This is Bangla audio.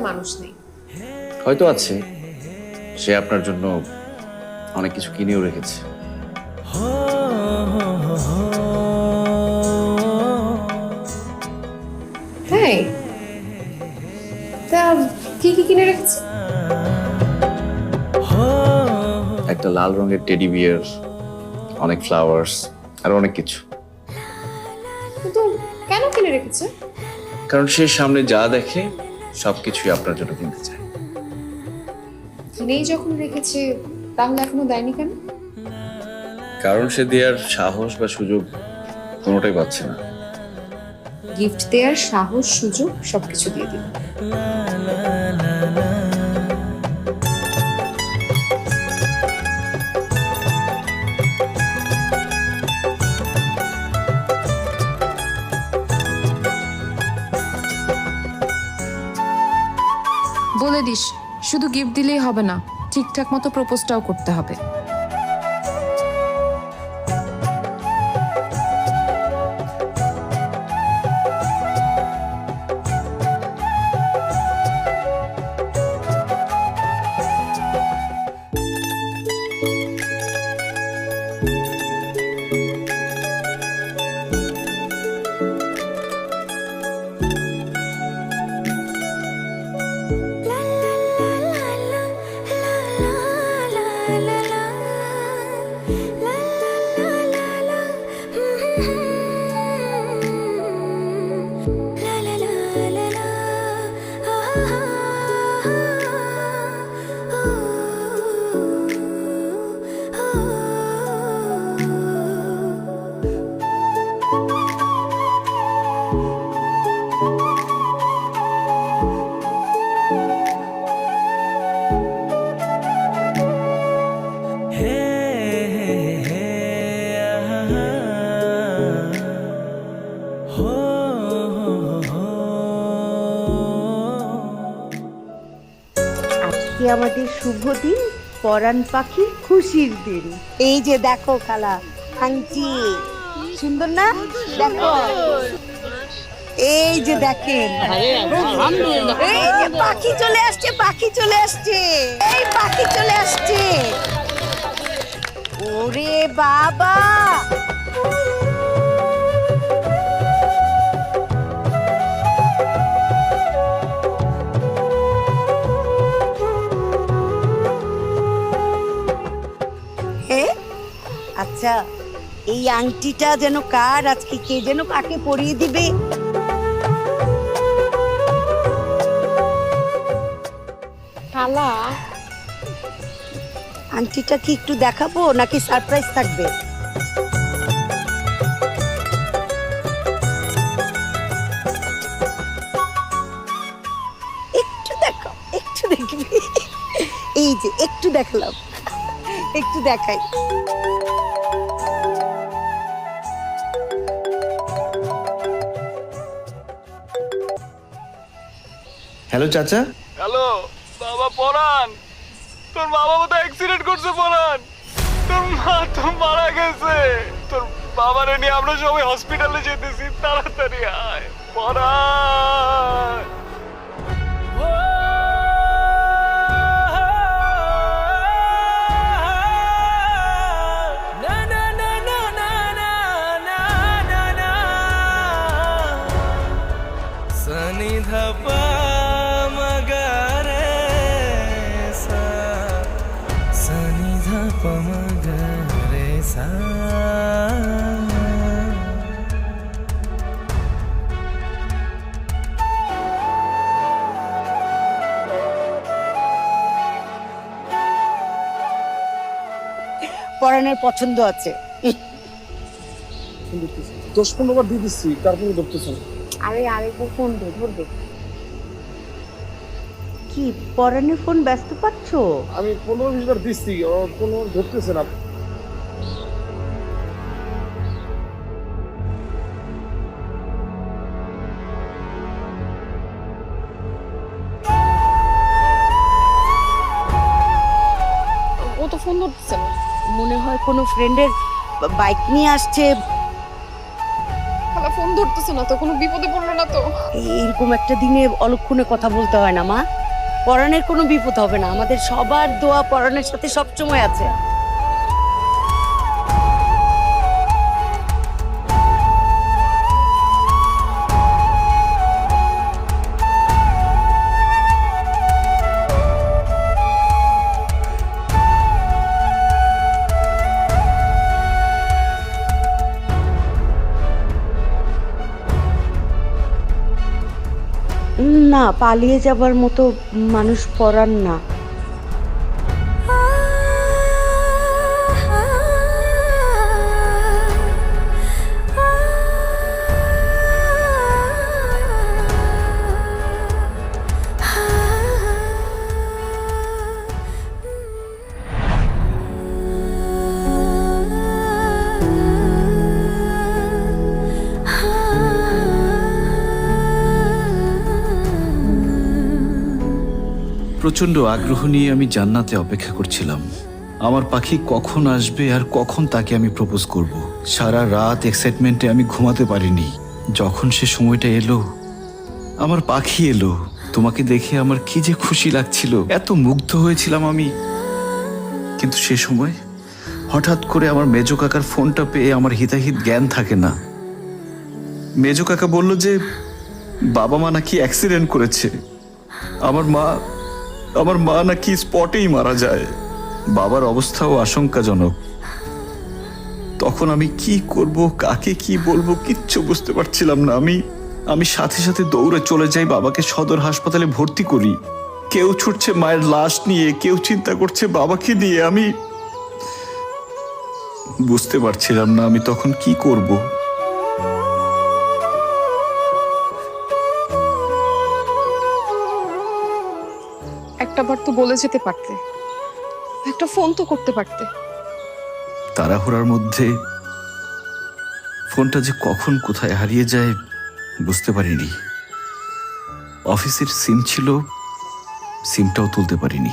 গিফট মানুষ নেই। হয়তো আছে। সে আপনার জন্য অনেক কিছু কিনেও রেখেছে। তাই তা কি কি কিনে রেখেছে? একটা লাল রঙের টেডি বিয়ার অনেক ফ্লাওয়ার্স আর অনেক কিছু। কিন্তু কেন কিনে রেখেছে? কারণ সে সামনে যা দেখে সবকিছুই আপনার জন্য কিনতে চাই। কিনেই যখন রেখেছে তাহলে এখনও দেয়নি কেন? কারণ সে দেওয়ার সাহস বা সুযোগ কোনোটাই পাচ্ছে না। গিফট দেওয়ার সাহস সুযোগ সবকিছু দিয়ে দিল। বলে দিস। শুধু গিফট দিলেই হবে না ঠিকঠাক মতো প্রপোজটাও করতে হবে। আজকে আমাদের শুভ দিন, পরাণ পাখির খুশির দিন। এই যে দেখো খালা, আংটি। সুন্দর না? দেখো। এই যে দেখেন। এই যে পাখি চলে আসছে, পাখি চলে আসছে। এই পাখি চলে আসছে। ওরে বাবা! আচ্ছা এই আংটিটা যেন কার আজকে কে যেন কাকে পরিয়ে দিবে? খালা। আংটিটা কি একটু দেখাবো নাকি সারপ্রাইজ থাকবে? একটু দেখো একটু দেখবি। এই যে একটু দেখালাম। একটু দেখাই। হ্যালো চাচা? হ্যালো বাবা পরান তোর বাবা তো অ্যাক্সিডেন্ট করছে পরান তোর মা তো মারা গেছে। তোর বাবারে নিয়ে আমরা সবাই হসপিটালে যেতেছি। তাড়াতাড়ি আয়। পরান रे পছন্দ আছে। দশ পনেরোবার দিয়ে দিচ্ছি তারপরে ধরতেছ আরে আরেকবার ফোন দে ধরবে কি পরাণের ফোন ব্যস্ত পাচ্ছ? আমি পনেরো বার দিচ্ছি কোনো ধরতেছে না। ও তো ফোন ধরতেছে না। মনে হয় কোনো ফ্রেন্ডের বাইক নিয়ে আসছে। ফোন ধরতেছে না তো কোনো বিপদে পড়ল না তো। এরকম একটা দিনে অলক্ষণে কথা বলতে হয় না মা। পরাণের কোনো বিপদ হবে না। আমাদের সবার দোয়া পরাণের সাথে সবসময় আছে। না পালিয়ে যাবার মতো মানুষ পড়ার না। প্রচণ্ড আগ্রহ নিয়ে আমি জান্নাতে অপেক্ষা করছিলাম। আমার পাখি কখন আসবে আর কখন তাকে আমি প্রপোজ করব? সারা রাত এক্সাইটমেন্টে আমি ঘুমাতে পারিনি। যখন সে সময়টা এলো, আমার পাখি এলো। তোমাকে দেখে আমার কি যে খুশি লাগছিল। এত মুগ্ধ হয়েছিলাম আমি। কিন্তু সে সময় হঠাৎ করে আমার মেজো কাকার ফোনটা পেয়ে আমার হিতাহিত জ্ঞান থাকে না। মেজো কাকা বলল যে, বাবা মা নাকি অ্যাক্সিডেন্ট করেছে। আমার মা আমার মা নাকি স্পটেই মারা যায়। বাবার অবস্থাও আশঙ্কাজনক। তখন আমি কি করব, কাকে কি বলব কিচ্ছু বুঝতে পারছিলাম না। আমি আমি সাথে সাথে দৌড়ে চলে যাই, বাবাকে সদর হাসপাতালে ভর্তি করি। কেউ ছুটছে মায়ের লাশ নিয়ে, কেউ চিন্তা করছে বাবাকে নিয়ে। আমি বুঝতে পারছিলাম না আমি তখন কি করব। তো বলে যেতে পারতে। একটা ফোন তো করতে পারতে। তাড়াহুড়ার মধ্যে ফোনটা যে কখন কোথায় হারিয়ে যায় বুঝতে পারিনি। অফিসের সিম ছিল, সিমটাও তুলতে পারিনি।